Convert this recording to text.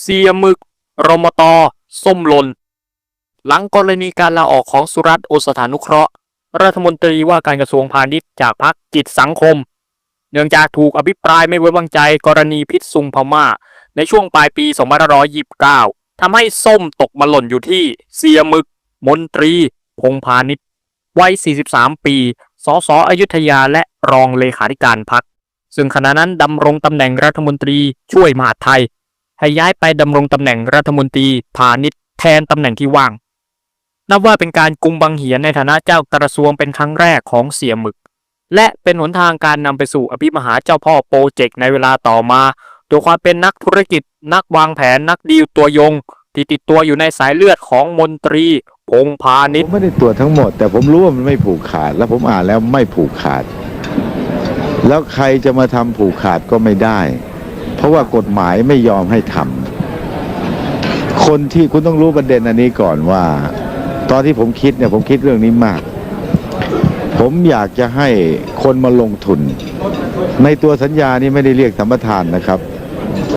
เสียหมึก รมตส้มหลน หลังกรณีการลาออกของสุรัตน์โอสถานุเคราะห์ รัฐมนตรีว่าการกระทรวงพาณิชย์จากพรรคกิจสังคม เนื่องจากถูกอภิปรายไม่ไว้วางใจกรณีพิษซุงพม่า ในช่วงปลายปี 2529 ทำให้ส้มตกมาหล่นอยู่ที่เสียหมึก มนตรี พงพาณิชย์วัย 43 ปี สสอยุธยาและรองเลขาธิการพรรคซึ่งขณะนั้นดำรงตำแหน่งรัฐมนตรีช่วยมหาดไทย ให้ย้ายไปดำรงตำแหน่งรัฐมนตรีพาณิชย์แทนตำแหน่งที่ว่าง นับว่าเป็นการกุมบังเหียนในฐานะเจ้ากระทรวงเป็นครั้งแรกของเสียหมึก และเป็นหนทางการนำไปสู่อภิมหาเจ้าพ่อโปรเจกต์ในเวลาต่อมาตัวความเป็นนักธุรกิจ นักวางแผนนักดีลตัวยง ที่ติดตัวอยู่ในสายเลือดของมนตรีพงพาณิชย์ไม่ได้ตรวจทั้งหมด แต่ผมรู้ว่ามันไม่ผูกขาด แล้วผมอ่านแล้วไม่ผูกขาด แล้วใครจะมาทำผูกขาดก็ไม่ได้ ราะว่ากฎหมายไม่ยอมให้ทำคนที่คุณต้องรู้ประเด็นอันนี้ก่อนว่า ตอนที่ผมคิดเนี่ยผมคิดเรื่องนี้มาก ผมอยากจะให้คนมาลงทุน ในตัวสัญญานี้ไม่ได้เรียกสัมปทานนะครับ